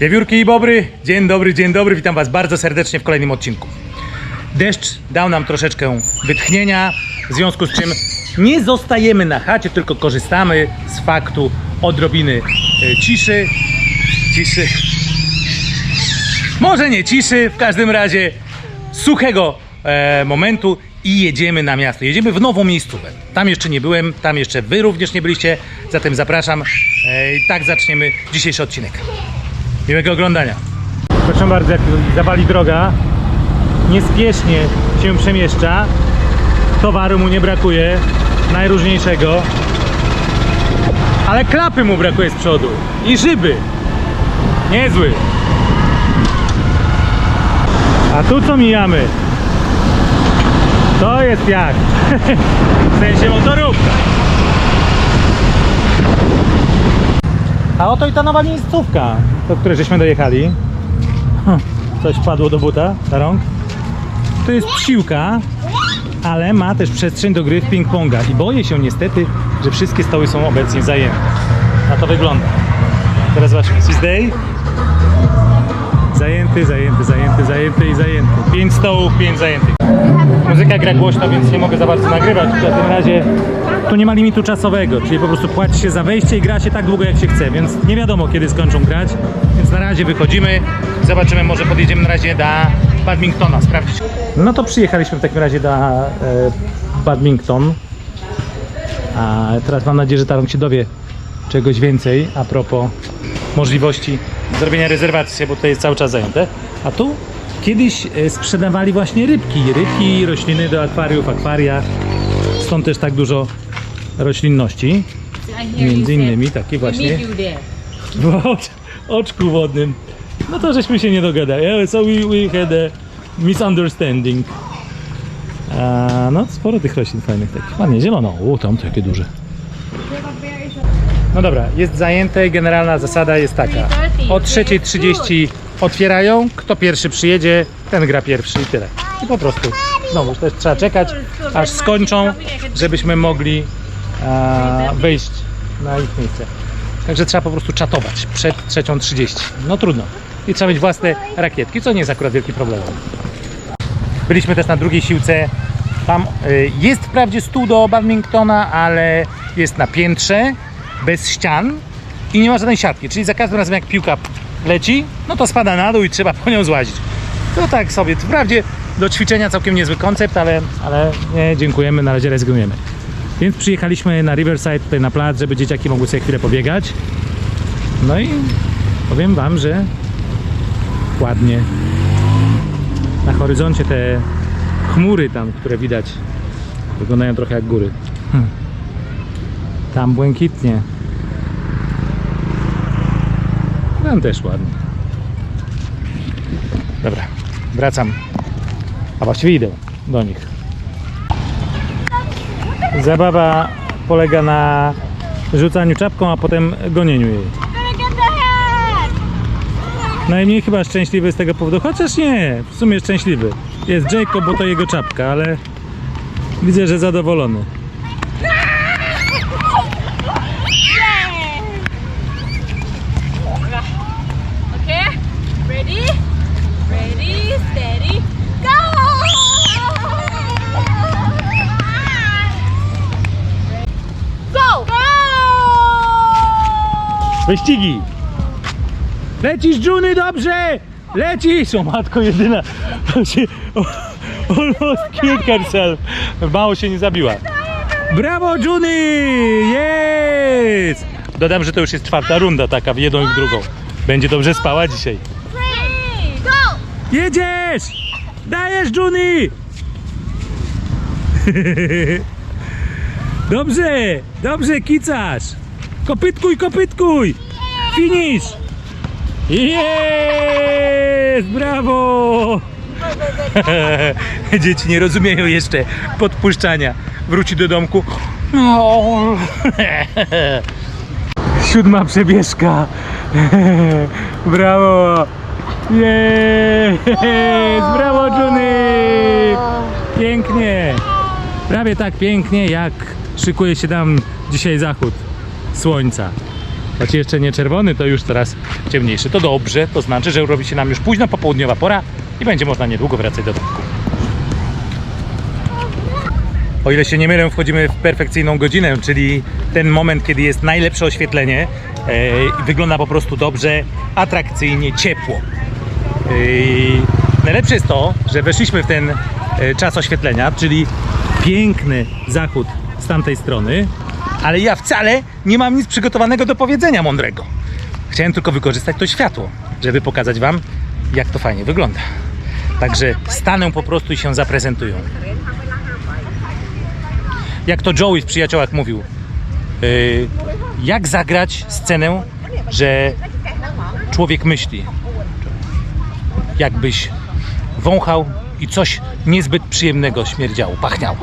Wiewiórki i bobry, dzień dobry, dzień dobry, witam Was bardzo serdecznie w kolejnym odcinku. Deszcz dał nam troszeczkę wytchnienia, w związku z czym nie zostajemy na chacie, tylko korzystamy z faktu odrobiny e, ciszy. Ciszy. Może nie ciszy, w każdym razie suchego e, momentu i jedziemy na miasto. Jedziemy w nową miejscówkę. Tam jeszcze nie byłem, tam jeszcze Wy również nie byliście, zatem zapraszam. E, I tak zaczniemy dzisiejszy odcinek. Miłego oglądania. Proszę bardzo, jak zawali droga, niespiesznie się przemieszcza. Towaru mu nie brakuje, najróżniejszego. Ale klapy mu brakuje z przodu i szyby. Niezły. A tu co mijamy? To jest jak? w sensie motorówka. A oto i ta nowa miejscówka, do której żeśmy dojechali. Coś padło do buta, za rąk. To jest siłka, ale ma też przestrzeń do gry w ping-ponga. I boję się niestety, że wszystkie stoły są obecnie zajęte. Na to wygląda. Teraz zobaczmy. This day. Zajęty, zajęty, zajęty, zajęty i zajęty. Pięć stołów, pięć zajętych. Muzyka gra głośno, więc nie mogę za bardzo nagrywać. W każdym razie tu nie ma limitu czasowego, czyli po prostu płaci się za wejście i gra się tak długo jak się chce, więc nie wiadomo kiedy skończą grać. Więc na razie wychodzimy, zobaczymy, może podjedziemy na razie do badmintona sprawdzić. No to przyjechaliśmy w takim razie do e, badminton. A teraz mam nadzieję, że Tarąg się dowie czegoś więcej a propos możliwości zrobienia rezerwacji, bo tutaj jest cały czas zajęte. A tu kiedyś e, sprzedawali właśnie rybki, rybki, rośliny do akwariów, akwaria. Stąd też tak dużo roślinności. Między innymi takie właśnie w ocz, oczku wodnym. No to żeśmy się nie dogadali. So we, we had a misunderstanding. A, no sporo tych roślin fajnych takich. Ładnie, zielono. O, tam takie duże. No dobra, jest zajęte. Generalna zasada jest taka. O 3.30 otwierają. Kto pierwszy przyjedzie, ten gra pierwszy i tyle. I po prostu znowu też trzeba czekać, aż skończą, żebyśmy mogli a, wejść na ich miejsce. Także trzeba po prostu czatować przed 3.30. No trudno. I trzeba mieć własne rakietki, co nie jest akurat wielki problem. Byliśmy też na drugiej siłce. Tam y, jest wprawdzie stół do badmintona, ale jest na piętrze, bez ścian i nie ma żadnej siatki. Czyli za każdym razem jak piłka leci, no to spada na dół i trzeba po nią złazić. To tak sobie. Wprawdzie do ćwiczenia całkiem niezły koncept, ale, ale nie, dziękujemy, na razie rezygnujemy. Więc przyjechaliśmy na Riverside, tutaj na plac, żeby dzieciaki mogły sobie chwilę pobiegać. No i powiem Wam, że ładnie. Na horyzoncie te chmury tam, które widać, wyglądają trochę jak góry. Hm. Tam błękitnie. Tam też ładnie. Dobra, wracam. A właściwie idę do nich. Zabawa polega na rzucaniu czapką, a potem gonieniu jej. Najmniej chyba szczęśliwy z tego powodu, chociaż nie, w sumie szczęśliwy. Jest Jacob, bo to jego czapka, ale widzę, że zadowolony. Okay, ready? Ready, steady, go! Go! Go! Wyścigi! Lecisz, Juny, dobrze! Lecisz! O matko jedyna! Almost killed herself. Mało się nie zabiła. Brawo, Juny! Jest! Dodam, że to już jest czwarta runda taka w jedną i w drugą. Będzie dobrze spała dzisiaj. Jedziesz! Dajesz, Juny! Dobrze, dobrze, kicasz! Kopytkuj, kopytkuj! Finish! Jest! Brawo! Dzieci nie rozumieją jeszcze podpuszczania. Wróci do domku. No. Siódma przebieżka. Brawo! Jest! Brawo, Johnny! Pięknie! Prawie tak pięknie, jak szykuje się tam dzisiaj zachód słońca. Znaczy jeszcze nie czerwony, to już teraz ciemniejszy. To dobrze, to znaczy, że robi się nam już późna popołudniowa pora i będzie można niedługo wracać do domku. O ile się nie mylę, wchodzimy w perfekcyjną godzinę, czyli ten moment, kiedy jest najlepsze oświetlenie i wygląda po prostu dobrze, atrakcyjnie, ciepło. E, najlepsze jest to, że weszliśmy w ten e, czas oświetlenia, czyli piękny zachód z tamtej strony, ale ja wcale nie mam nic przygotowanego do powiedzenia mądrego. Chciałem tylko wykorzystać to światło, żeby pokazać Wam, jak to fajnie wygląda. Także stanę po prostu i się zaprezentują jak to Joey w Przyjaciołach mówił, yy, jak zagrać scenę, że człowiek myśli. Jakbyś wąchał i coś niezbyt przyjemnego śmierdziało, pachniało.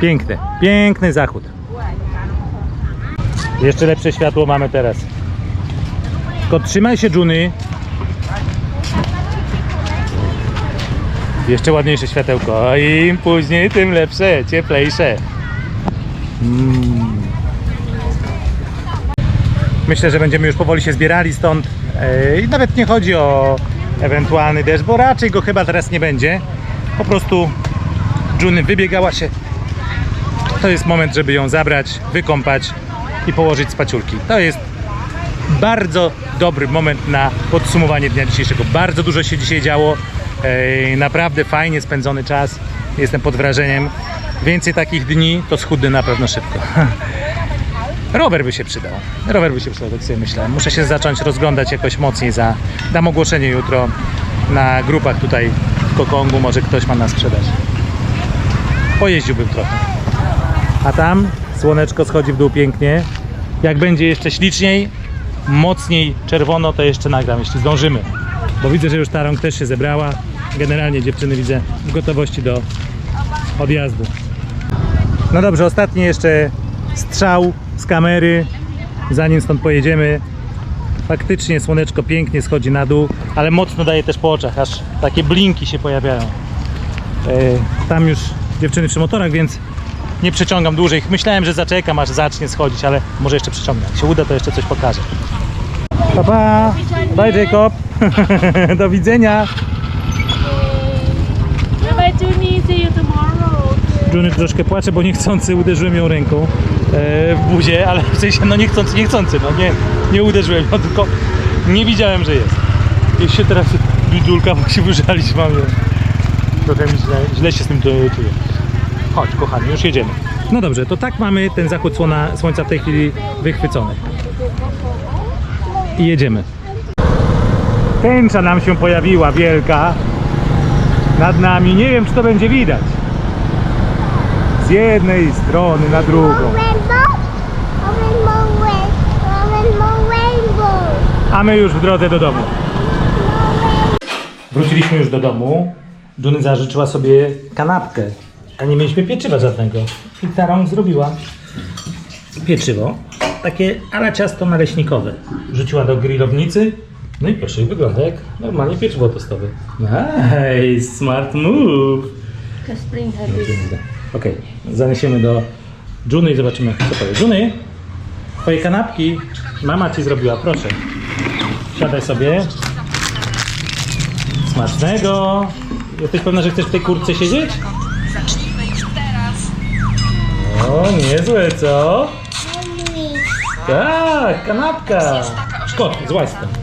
Piękny, piękny zachód. Jeszcze lepsze światło mamy teraz. Tylko trzymaj się, Juny. Jeszcze ładniejsze światełko. A im później, tym lepsze, cieplejsze. Mm. Myślę, że będziemy już powoli się zbierali stąd. I nawet nie chodzi o ewentualny deszcz, bo raczej go chyba teraz nie będzie. Po prostu Juny wybiegała się. To jest moment, żeby ją zabrać, wykąpać i położyć spaciulki. To jest bardzo dobry moment na podsumowanie dnia dzisiejszego. Bardzo dużo się dzisiaj działo. Naprawdę fajnie spędzony czas. Jestem pod wrażeniem. Więcej takich dni to schudnę na pewno szybko. Rower by się przydał. Rower by się przydał, tak sobie myślę. Muszę się zacząć rozglądać jakoś mocniej za. Dam ogłoszenie jutro na grupach tutaj w Kokongu. Może ktoś ma na sprzedaż. Pojeździłbym trochę. A tam słoneczko schodzi w dół pięknie. Jak będzie jeszcze śliczniej, mocniej czerwono, to jeszcze nagram, jeśli zdążymy. Bo widzę, że już ta rąk też się zebrała. Generalnie dziewczyny widzę w gotowości do odjazdu. No dobrze, ostatni jeszcze strzał z kamery, zanim stąd pojedziemy. Faktycznie słoneczko pięknie schodzi na dół, ale mocno daje też po oczach, aż takie blinki się pojawiają. E, Tam już dziewczyny przy motorach, więc nie przeciągam dłużej. Myślałem, że zaczekam, aż zacznie schodzić, ale może jeszcze przeciągnę. Jak się uda, to jeszcze coś pokażę. Pa, pa. Bye, Jacob. Do widzenia. Bye bye, Junie. See you tomorrow. Johnny troszkę płacze, bo niechcący uderzyłem ją ręką w buzię, ale w sensie, no niechcący, niechcący, no nie, nie uderzyłem ją, tylko nie widziałem, że jest. I się teraz bidulka musi wyżalić mam ją. Trochę mi źle, źle się z tym czuję. Chodź, kochani, już jedziemy. No dobrze, to tak mamy ten zachód słona, słońca w tej chwili wychwycony. I jedziemy. Tęcza nam się pojawiła wielka nad nami. Nie wiem, czy to będzie widać. Z jednej strony na drugą. A my już w drodze do domu. Wróciliśmy już do domu. Juny zażyczyła sobie kanapkę, a nie mieliśmy pieczywa żadnego. I ta rąk zrobiła pieczywo, takie ala ciasto naleśnikowe. Rzuciła do grillownicy. No i proszę, wygląda jak normalnie pieczywo tostowe. Nice, smart move. Okej, zaniesiemy do Juny i zobaczymy, co powie. Juny, twoje kanapki mama ci zrobiła, proszę. Siadaj sobie. Smacznego. Jesteś pewna, że chcesz w tej kurce siedzieć? Zacznijmy już teraz. O, niezłe, co? Tak, kanapka. Złaź stąd.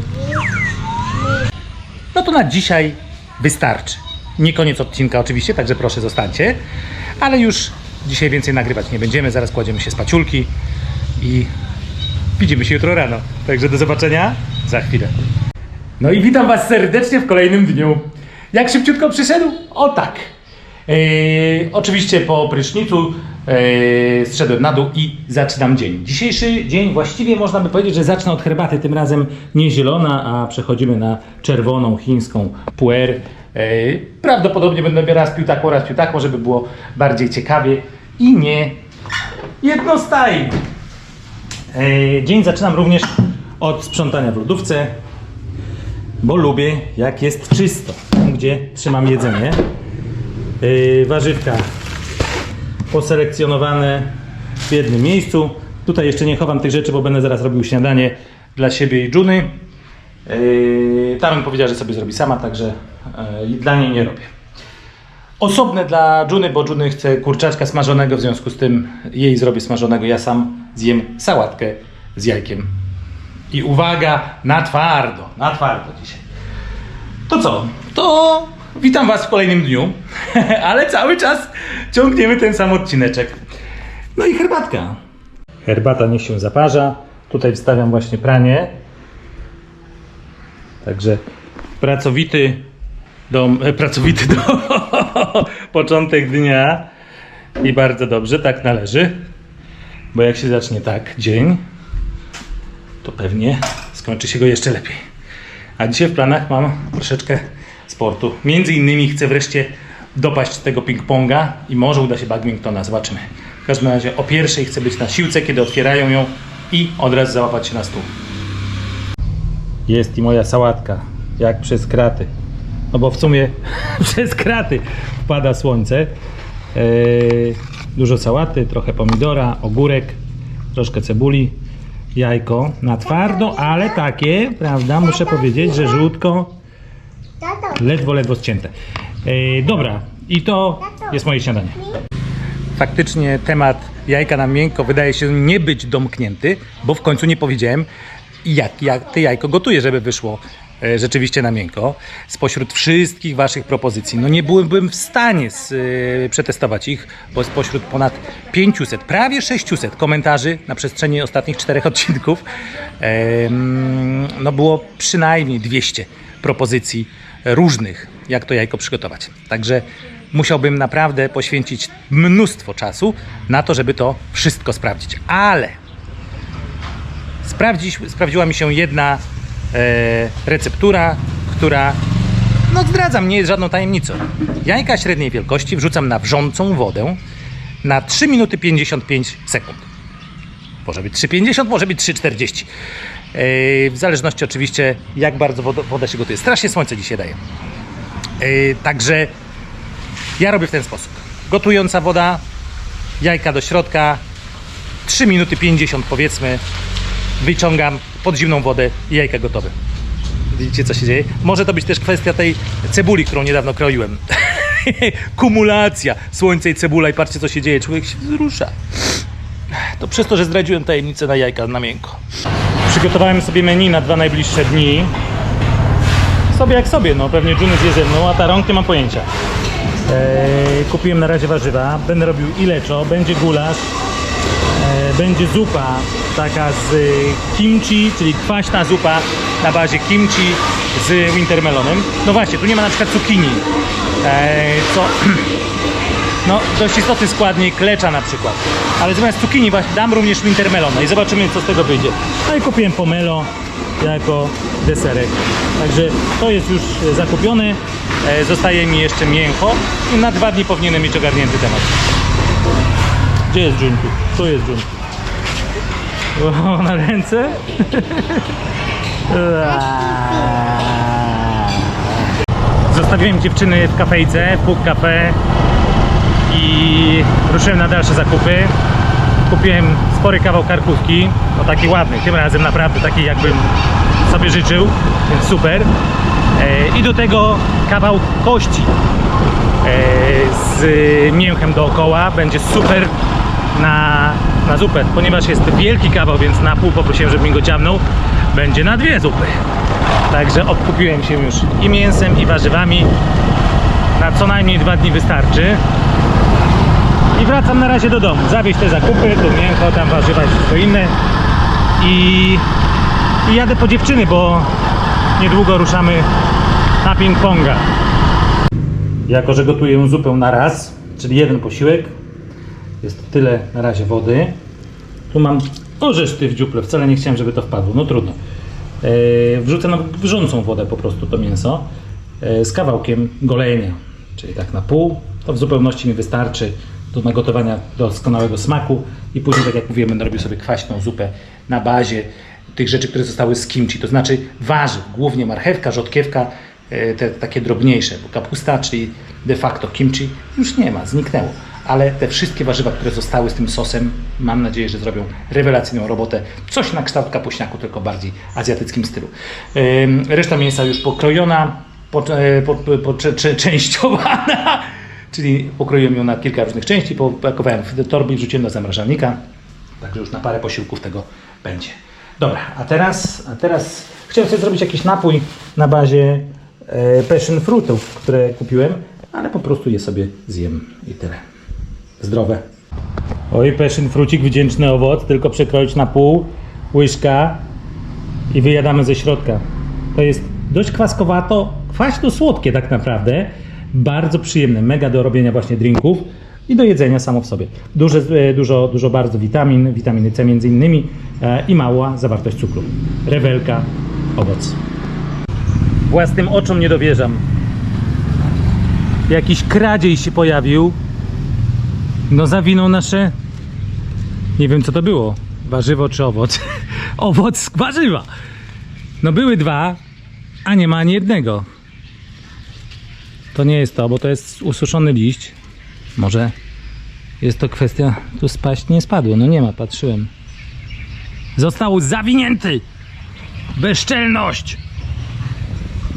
No to na dzisiaj wystarczy. Nie koniec odcinka oczywiście, także proszę zostańcie. Ale już dzisiaj więcej nagrywać nie będziemy. Zaraz kładziemy się spaciulki i widzimy się jutro rano. Także do zobaczenia za chwilę. No i witam Was serdecznie w kolejnym dniu. Jak szybciutko przyszedł? O tak. Eee, oczywiście po prysznicu eee, zszedłem na dół i zaczynam dzień. Dzisiejszy dzień właściwie można by powiedzieć, że zacznę od herbaty, tym razem nie zielona, a przechodzimy na czerwoną chińską puer. Eee, prawdopodobnie będę raz pił taką, raz pił taką, żeby było bardziej ciekawie i nie jednostajnie. Eee, dzień zaczynam również od sprzątania w lodówce, bo lubię jak jest czysto, tam gdzie trzymam jedzenie. Yy, warzywka poselekcjonowane w jednym miejscu. Tutaj jeszcze nie chowam tych rzeczy, bo będę zaraz robił śniadanie dla siebie i Juny. Yy, Tam powiedziała, że sobie zrobi sama, także yy, dla niej nie robię. Osobne dla Juny, bo Juny chce kurczaczka smażonego, w związku z tym jej zrobię smażonego. Ja sam zjem sałatkę z jajkiem. I uwaga, na twardo, na twardo dzisiaj. To co? To witam Was w kolejnym dniu, ale cały czas ciągniemy ten sam odcineczek. No i herbatka. Herbata niech się zaparza. Tutaj wstawiam właśnie pranie. Także pracowity dom, e, pracowity dom, początek dnia i bardzo dobrze, tak należy. Bo jak się zacznie tak dzień, to pewnie skończy się go jeszcze lepiej. A dzisiaj w planach mam troszeczkę sportu. Między innymi chcę wreszcie dopaść tego ping-ponga i może uda się badmintona, zobaczymy. W każdym razie o pierwszej chcę być na siłce, kiedy otwierają ją i od razu załapać się na stół. Jest i moja sałatka, jak przez kraty. No bo w sumie przez kraty wpada słońce. Eee, dużo sałaty, trochę pomidora, ogórek, troszkę cebuli, jajko na twardo, ale takie, prawda, muszę powiedzieć, że żółtko ledwo, ledwo ścięte. Eee, dobra, i to jest moje śniadanie. Faktycznie temat jajka na miękko wydaje się nie być domknięty, bo w końcu nie powiedziałem, jak, jak te jajko gotuję, żeby wyszło e, rzeczywiście na miękko. Spośród wszystkich Waszych propozycji, no nie byłbym w stanie z, e, przetestować ich, bo spośród ponad 500, prawie 600 komentarzy na przestrzeni ostatnich czterech odcinków, em, no było przynajmniej 200 propozycji różnych, jak to jajko przygotować. Także musiałbym naprawdę poświęcić mnóstwo czasu na to, żeby to wszystko sprawdzić. Ale sprawdzić, sprawdziła mi się jedna e, receptura, która no zdradzam, nie jest żadną tajemnicą. Jajka średniej wielkości wrzucam na wrzącą wodę na 3 minuty 55 sekund. Może być 3,50, może być 3,40. Yy, W zależności oczywiście jak bardzo woda, się gotuje. Strasznie słońce dzisiaj daje. Yy, Także ja robię w ten sposób. Gotująca woda, jajka do środka, 3 minuty 50 powiedzmy, wyciągam pod zimną wodę i jajka gotowe. Widzicie co się dzieje? Może to być też kwestia tej cebuli, którą niedawno kroiłem. Kumulacja, słońce i cebula i patrzcie co się dzieje, człowiek się wzrusza. To przez to, że zdradziłem tajemnicę na jajka na miękko. Przygotowałem sobie menu na dwa najbliższe dni. Sobie jak sobie, no pewnie Juny zje ze mną, a ta rąk nie mam pojęcia. Eee, kupiłem na razie warzywa, będę robił ileczo, będzie gulasz, będzie zupa taka z y, kimchi, czyli kwaśna zupa na bazie kimchi z wintermelonem. No właśnie, tu nie ma na przykład cukinii, e, co no dość istotny składnik lecza na przykład. Ale zamiast cukinii właśnie dam również wintermelona i zobaczymy co z tego wyjdzie. No i kupiłem pomelo jako deserek. Także to jest już zakupione. E, zostaje mi jeszcze mięcho i na dwa dni powinienem mieć ogarnięty temat. Gdzie jest Junku? Tu jest Junku. O, na ręce? Zostawiłem dziewczyny w kafejce, Puk Cafe i ruszyłem na dalsze zakupy. Kupiłem spory kawał karkówki, no taki ładny, tym razem naprawdę taki jakbym sobie życzył, więc super. E, I do tego kawał kości e, z mięchem dookoła, będzie super na, na zupę, ponieważ jest wielki kawał, więc na pół poprosiłem, żeby mi go ciamnął, będzie na dwie zupy. Także odkupiłem się już i mięsem, i warzywami. Na co najmniej dwa dni wystarczy. I wracam na razie do domu. Zawieźć te zakupy, tu mięcho, tam warzywa i wszystko inne. I, I jadę po dziewczyny, bo niedługo ruszamy na ping-ponga. Jako, że gotuję zupę na raz, czyli jeden posiłek, jest tyle na razie wody. Tu mam orzesz ty w dziuple, wcale nie chciałem, żeby to wpadło, no trudno. E, wrzucę na wrzącą wodę po prostu to mięso e, z kawałkiem golenia, czyli tak na pół. To w zupełności mi wystarczy do nagotowania doskonałego smaku i później, tak jak mówiłem, będę robił sobie kwaśną zupę na bazie tych rzeczy, które zostały z kimchi, to znaczy warzyw, głównie marchewka, rzodkiewka, e, te takie drobniejsze, bo kapusta, czyli de facto kimchi już nie ma, zniknęło. Ale te wszystkie warzywa, które zostały z tym sosem, mam nadzieję, że zrobią rewelacyjną robotę. Coś na kształt kapuśniaku, tylko bardziej azjatyckim stylu. Reszta mięsa już pokrojona, po, e, po, po, częściowana, czyli pokroiłem ją na kilka różnych części, popakowałem w torby i wrzuciłem do zamrażalnika. Także już na parę posiłków tego będzie. Dobra, a teraz, a teraz chciałem sobie zrobić jakiś napój na bazie e, passion fruitów, które kupiłem, ale po prostu je sobie zjem i tyle. Zdrowe. Oj, passion frucik, wdzięczny owoc, tylko przekroić na pół, łyżka i wyjadamy ze środka. To jest dość kwaskowato, kwaśno-słodkie tak naprawdę. Bardzo przyjemne, mega do robienia właśnie drinków i do jedzenia samo w sobie. Duże, e, dużo, dużo bardzo witamin, witaminy C między innymi e, i mała zawartość cukru. Rewelka, owoc. Własnym oczom nie dowierzam. Jakiś kradziej się pojawił. No zawinął nasze... Nie wiem co to było. Warzywo czy owoc? owoc warzywa. No były dwa, a nie ma ani jednego. To nie jest to, bo to jest ususzony liść. Może jest to kwestia, tu spaść nie spadło. No nie ma, patrzyłem. Został zawinięty. Bezczelność.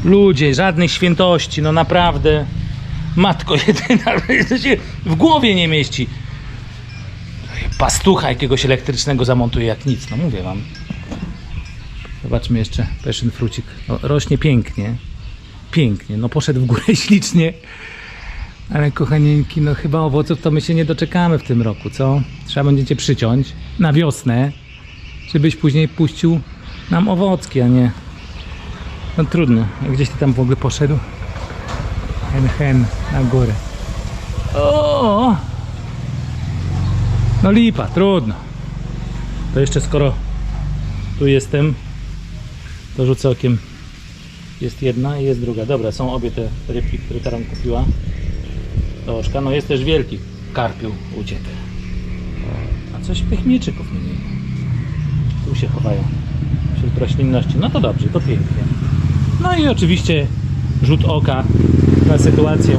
Ludzie, żadnych świętości, no naprawdę. Matko jedyna, to się w głowie nie mieści. Pastucha jakiegoś elektrycznego zamontuje jak nic, no mówię wam. Zobaczmy jeszcze passion frucik. No, rośnie pięknie. Pięknie. No poszedł w górę ślicznie. Ale kochanieńki, no chyba owoców to my się nie doczekamy w tym roku, co? Trzeba będziecie przyciąć na wiosnę, żebyś później puścił nam owocki, a nie... No trudno. Gdzieś ty tam w ogóle poszedł? Hen, hen, na górę. O! No lipa, trudno. To jeszcze skoro tu jestem, to rzucę okiem. Jest jedna i jest druga. Dobra, są obie te rybki, które Karan kupiła. Do oczka. No jest też wielki karpiu uciekł. A coś tych mieczyków nie mieli. Tu się chowają. Wśród roślinności. No to dobrze, to pięknie. No i oczywiście rzut oka na sytuację.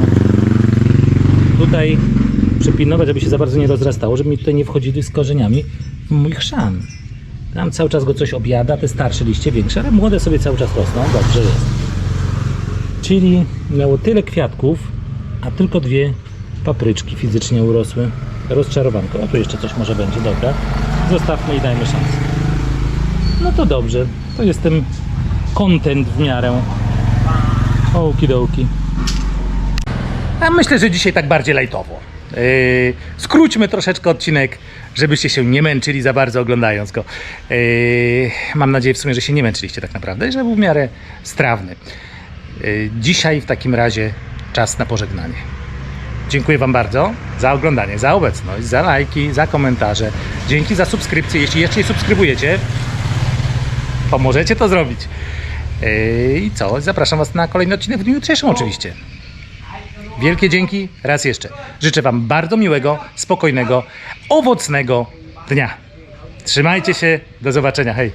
Tutaj przypilnować, żeby się za bardzo nie rozrastało, żeby mi tutaj nie wchodzili z korzeniami mój chrzan. Tam cały czas go coś objada, te starsze liście większe, ale młode sobie cały czas rosną, dobrze jest. Czyli miało tyle kwiatków, a tylko dwie papryczki fizycznie urosły. Rozczarowanko. A tu jeszcze coś może będzie, dobra. Zostawmy i dajmy szansę. No to dobrze, to jestem content w miarę. Okidoki. A myślę, że dzisiaj tak bardziej lajtowo. Yy, skróćmy troszeczkę odcinek, żebyście się nie męczyli za bardzo oglądając go. Yy, mam nadzieję w sumie, że się nie męczyliście tak naprawdę, i że był w miarę strawny. Yy, dzisiaj w takim razie czas na pożegnanie. Dziękuję Wam bardzo za oglądanie, za obecność, za lajki, za komentarze. Dzięki za subskrypcję. Jeśli jeszcze nie subskrybujecie, to możecie to zrobić. Yy, I co? Zapraszam Was na kolejny odcinek w dniu jutrzejszym oczywiście. Wielkie dzięki raz jeszcze. Życzę Wam bardzo miłego, spokojnego, owocnego dnia. Trzymajcie się, do zobaczenia. Hej!